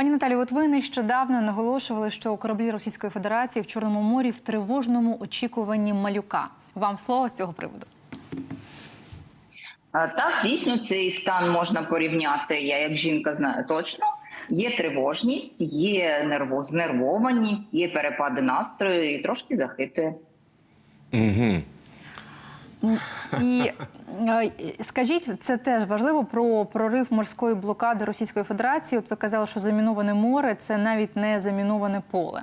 Пані Наталі, от ви нещодавно наголошували, що кораблі Російської Федерації в Чорному морі в тривожному очікуванні малюка. Вам слово з цього приводу. Так, дійсно, цей стан можна порівняти. Я як жінка знаю точно. Є тривожність, є нерво, знервованість, є перепади настрою і трошки захитує. Угу. І скажіть, це теж важливо про прорив морської блокади Російської Федерації. От ви казали, що заміноване море це навіть не заміноване поле.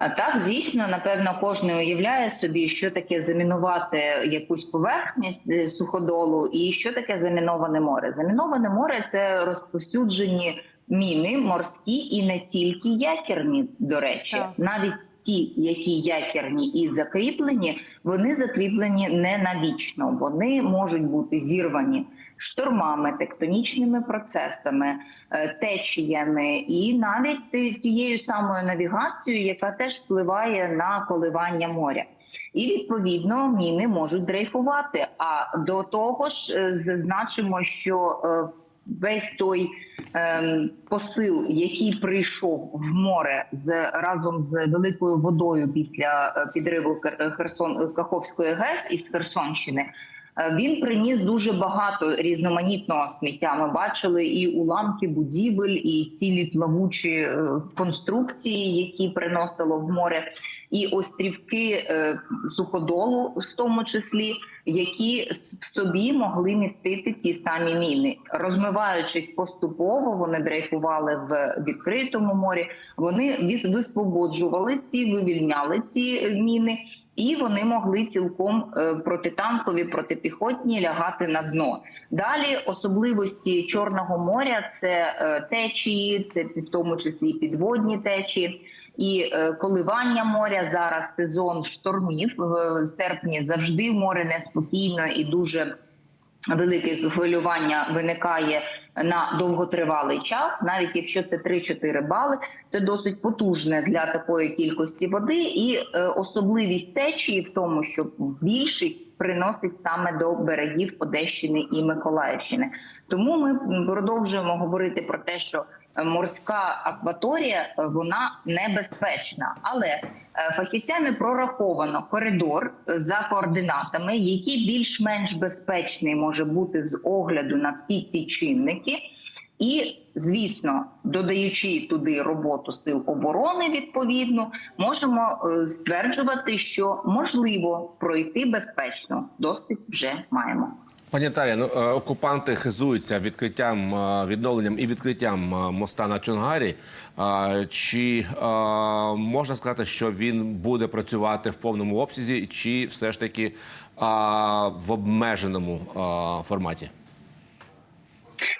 А так дійсно, напевно, кожен уявляє собі, що таке замінувати якусь поверхність е, суходолу, і що таке заміноване море. Заміноване море це розповсюджені міни морські і не тільки якірні, до речі, Так. навіть ті, які якірні і закріплені, вони закріплені не навічно, вони можуть бути зірвані. Штормами, тектонічними процесами, е, течіями і навіть тією самою навігацією, яка теж впливає на коливання моря. І відповідно міни можуть дрейфувати. А до того ж, е, зазначимо, що е, весь той посил, який прийшов в море з разом з великою водою після е, підриву Кер- Херсон Каховської ГЕС із Херсонщини. Е, Він приніс дуже багато різноманітного сміття. Ми бачили і уламки будівель, і цілі плавучі е, конструкції, які приносило в море, і острівки е, суходолу, в тому числі, які в собі могли містити ті самі міни, розмиваючись поступово, вони дрейфували в відкритому морі. Вони висвободжували ці, вивільняли ці е, міни. І вони могли цілком е, протитанкові, протипіхотні лягати на дно. Далі особливості Чорного моря це течії, це в тому числі підводні течії. І е, коливання моря зараз сезон штормів. В серпні завжди море неспокійно і дуже велике хвилювання виникає на довготривалий час, навіть якщо це 3-4 бали, це досить потужне для такої кількості води, і е, особливість течії в тому, що більшість приносить саме до берегів Одещини і Миколаївщини. Тому ми продовжуємо говорити про те, що морська акваторія е, вона небезпечна, але е, фахівцями прораховано коридор е, за координатами, який більш-менш безпечний може бути з огляду на всі ці чинники. І, звісно, додаючи туди роботу сил оборони, відповідно, можемо стверджувати, що можливо пройти безпечно. Досвід вже маємо. Пані Наталія, ну е, окупанти хизуються відкриттям, е, відновленням і відкриттям е, моста на Чонгарі. Чи можна сказати, що він буде працювати в повному обсязі, чи все ж таки в обмеженому форматі?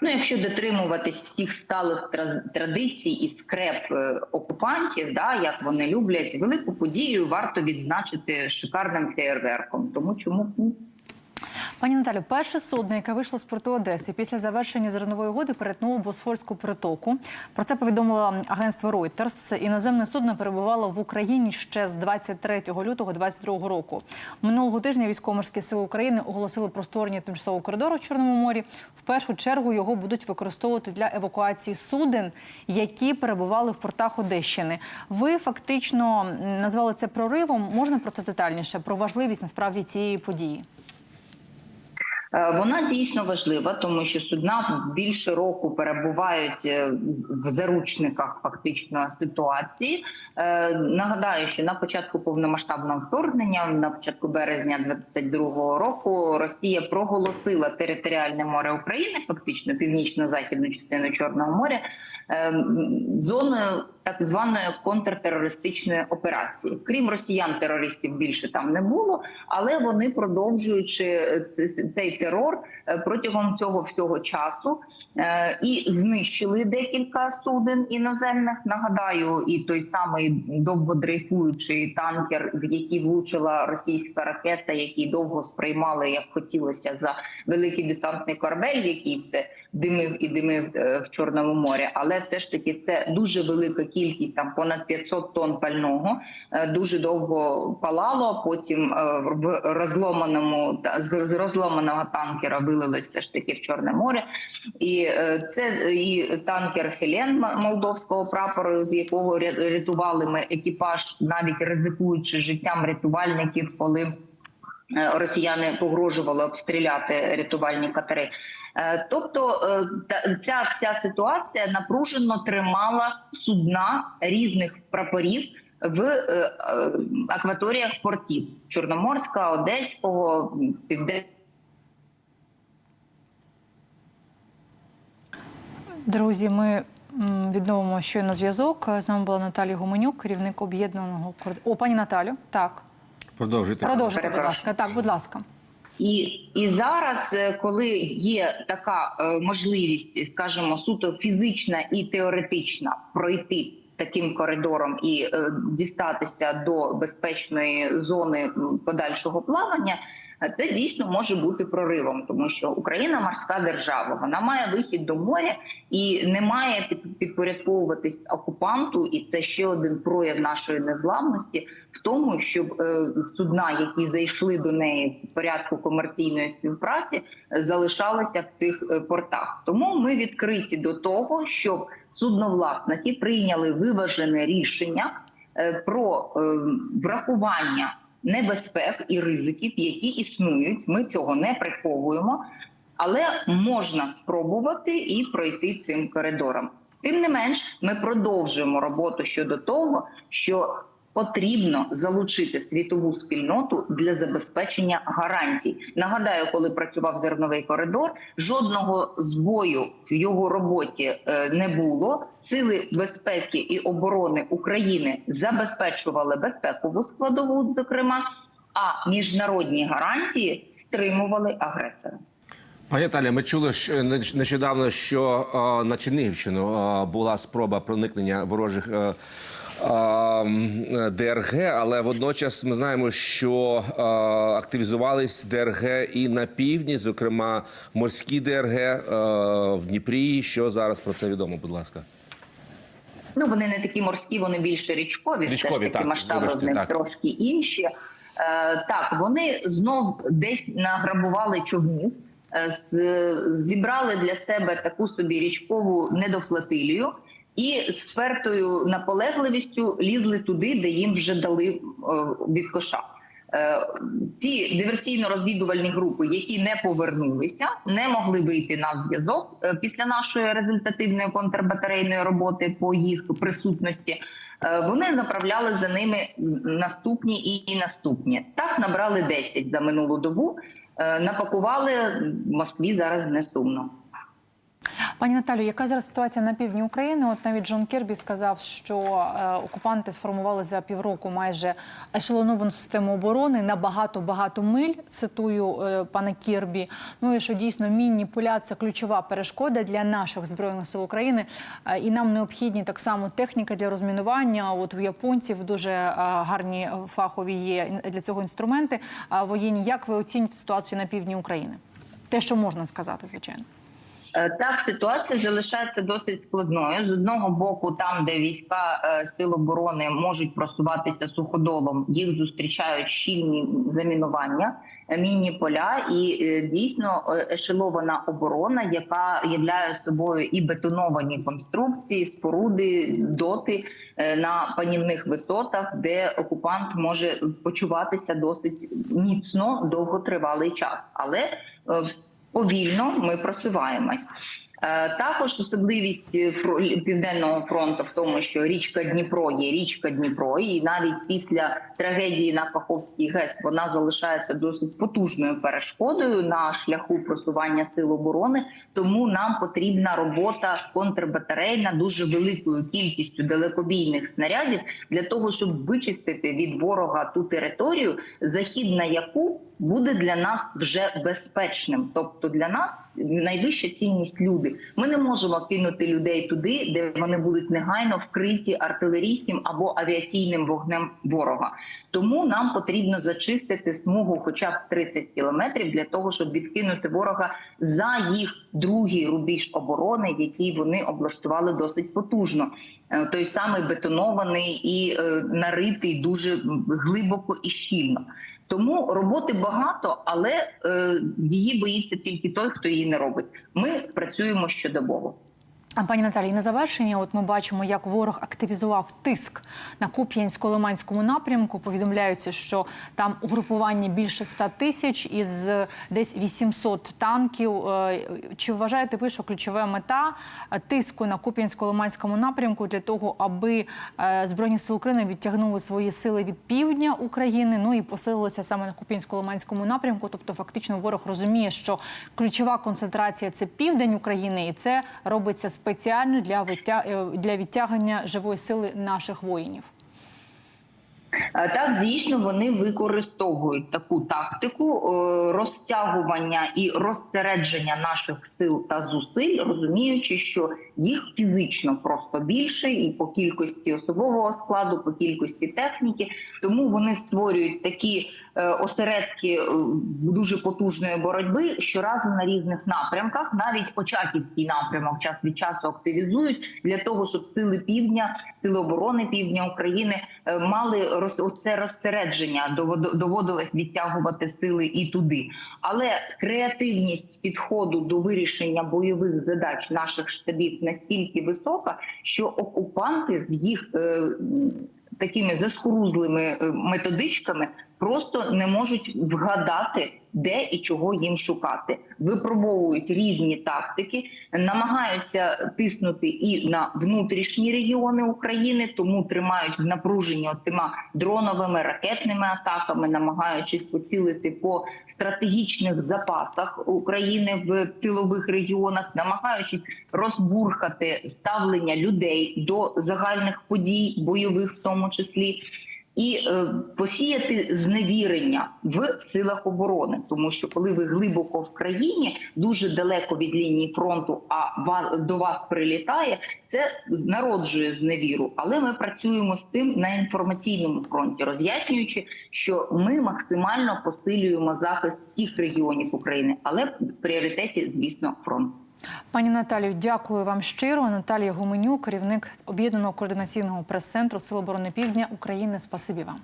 Ну, якщо дотримуватись всіх сталих традицій і скреп окупантів, да, як вони люблять, велику подію варто відзначити шикарним феєрверком. Тому чому? Пані Наталю, перше судно, яке вийшло з порту Одеси після завершення зернової угоди, перетнуло Босфорську притоку. Про це повідомило агентство Reuters. Іноземне судно перебувало в Україні ще з 23 лютого 2022 року. Минулого тижня військово-морські сили України оголосили про створення тимчасового коридору в Чорному морі. В першу чергу його будуть використовувати для евакуації суден, які перебували в портах Одещини. Ви фактично назвали це проривом. Можна про це детальніше про важливість насправді цієї події? Е, Вона дійсно важлива, тому що судна більше року перебувають е, в заручниках фактично ситуації. Е, Нагадаю, що на початку повномасштабного вторгнення, на початку березня 22-го року, Росія проголосила територіальне море України, фактично північно-західну частину Чорного моря, зоною так званої контртерористичної операції. Крім росіян, терористів більше там не було, але вони продовжуючи цей терор е, протягом цього всього часу е, і знищили декілька суден іноземних. Нагадаю, і той самий довгодрейфуючий танкер, в який влучила російська ракета, який довго сприймали як хотілося за великий десантний корабель, який все димив і димив е, в Чорному морі, але все ж таки це дуже велика кількість, там понад 500 тонн пального. Дуже довго палало. Потім в розломаному з розломаного танкера вилилось все ж таки в Чорне море. І е, це і танкер Хелен молдовського прапору, з якого рятували ми екіпаж, навіть ризикуючи життям рятувальників, коли е, росіяни погрожували обстріляти рятувальні катери. Е, Тобто ця вся ситуація напружено тримала судна різних прапорів в акваторіях портів Чорноморська, Одеського, Південного. Друзі, ми відновимо щойно зв'язок. З нами була Наталія Гуменюк, керівник об'єднаного корд- О, пані Наталю. Так, Продовжуйте. продовжуйте, будь ласка. Так, будь ласка. І, і зараз, е, коли є така е, можливість, скажімо, суто фізична і теоретична пройти таким коридором і е, дістатися до безпечної зони подальшого плавання. Це дійсно може бути проривом, тому що Україна морська держава, вона має вихід до моря і не має підпорядковуватись окупанту, і це ще один прояв нашої незламності в тому, щоб е, судна, які зайшли до неї в порядку комерційної співпраці, залишалися в цих е, портах. Тому ми відкриті до того, щоб судновласники прийняли виважене рішення е, про врахування небезпек і ризиків, які існують. Ми цього не приховуємо, але можна спробувати і пройти цим коридором. Тим не менш, ми продовжуємо роботу щодо того, що потрібно залучити світову спільноту для забезпечення гарантій. Нагадаю, коли працював зерновий коридор, жодного збою в його роботі е, не було. Сили безпеки і оборони України забезпечували безпекову складову, зокрема, а міжнародні гарантії стримували агресора. Пані Наталя, ми чули неч- нещодавно, що е, на Чернігівщину е, була спроба проникнення ворожих е, е, ДРГ, але водночас ми знаємо, що е, активізувались ДРГ і на півдні, зокрема морські ДРГ е, в Дніпрі. Що зараз про це відомо? Будь ласка. Ну вони не такі морські, вони більше річкові. все ж таки так, масштаби вибачте, в них так. трошки інші. Е, так, вони знов десь награбували човнів, е, зібрали для себе таку собі річкову недофлотилію і з впертою наполегливістю лізли туди, де їм вже дали е, від коша. Е, Ті диверсійно-розвідувальні групи, які не повернулися, не могли вийти на зв'язок е, після нашої результативної контрбатарейної роботи по їх присутності. е, Вони направляли за ними наступні і наступні. Так набрали 10 за минулу добу. Е, Напакували в Москві зараз не сумно. Пані Наталю, яка зараз ситуація на півдні України? От навіть Джон Кірбі сказав, що е, окупанти сформували за півроку майже ешелоновану систему оборони на багато багато миль. Цитую е, пана Кірбі. Ну і що дійсно мінні поля це ключова перешкода для наших збройних сил України. Е, і нам необхідні так само техніка для розмінування. От у японців дуже гарні фахові є для цього інструменти. Воєнні, як ви оцінюєте ситуацію на півдні України? Те, що можна сказати, звичайно. Е, Так, ситуація залишається досить складною. З одного боку, там, де війська е, сил оборони можуть просуватися суходолом, їх зустрічають щільні замінування, е, мінні поля, і дійсно ешелована оборона, яка являє собою і бетоновані конструкції, споруди, доти на панівних висотах, де окупант може почуватися досить міцно довготривалий час, але е, повільно ми просуваємось. Е, Також особливість е, південного фронту в тому, що річка Дніпро є річка Дніпро, і навіть після трагедії на Каховській ГЕС вона залишається досить потужною перешкодою на шляху просування сил оборони. Тому нам потрібна робота контрбатарейна дуже великою кількістю далекобійних снарядів для того, щоб вичистити від ворога ту територію, захід на яку буде для нас вже безпечним. Тобто для нас найвища цінність люди. Ми не можемо кинути людей туди, де вони будуть негайно вкриті артилерійським або авіаційним вогнем ворога. Тому нам потрібно зачистити смугу, хоча б 30 кілометрів, для того, щоб відкинути ворога за їх другий рубіж оборони, який вони облаштували досить потужно. Е, Той самий бетонований і е, наритий дуже глибоко і щільно. Тому роботи багато, але е, її боїться тільки той, хто її не робить. Ми працюємо щодобово. А пані Наталії, на завершення, от ми бачимо, як ворог активізував тиск на Куп'янсько-Лиманському напрямку. Повідомляється, що там угрупування більше 100 тисяч із десь 800 танків. Е, Чи вважаєте ви, що ключова мета е, тиску на Куп'янсько-Лиманському напрямку для того, аби е, збройні сили України відтягнули свої сили від півдня України, ну і посилилися саме на Куп'янсько-Лиманському напрямку? Тобто, фактично, ворог розуміє, що ключова концентрація це південь України, і це робиться спеціально для виття... е, для відтягання живої сили наших воїнів. Е, Так, дійсно вони використовують таку тактику е, розтягування і розсередження наших сил та зусиль, розуміючи, що їх фізично просто більше, і по кількості особового складу, по кількості техніки. Тому вони створюють такі е, осередки дуже потужної боротьби щоразу на різних напрямках. Навіть Очаківський напрямок час від часу активізують для того, щоб сили півдня, сили оборони півдня України мали роз, оце розсередження. довод- Доводилось відтягувати сили і туди. Але креативність підходу до вирішення бойових задач наших штабів настільки висока, що окупанти з їх е, такими заскорузлими е, методичками просто не можуть вгадати, де і чого їм шукати. Випробовують різні тактики, намагаються тиснути і на внутрішні регіони України, тому тримають в напруженні тима дроновими ракетними атаками, намагаючись поцілити по стратегічних запасах України в тилових регіонах, намагаючись розбурхати ставлення людей до загальних подій, бойових в тому числі. І е, посіяти зневірення в силах оборони, тому що коли ви глибоко в країні, дуже далеко від лінії фронту, а до вас прилітає, це народжує зневіру. Але ми працюємо з цим на інформаційному фронті, роз'яснюючи, що ми максимально посилюємо захист всіх регіонів України, але в пріоритеті, звісно, фронт. Пані Наталію, дякую вам щиро. Наталія Гуменюк, керівник об'єднаного координаційного прес-центру Сил оборони Півдня України. Спасибі вам.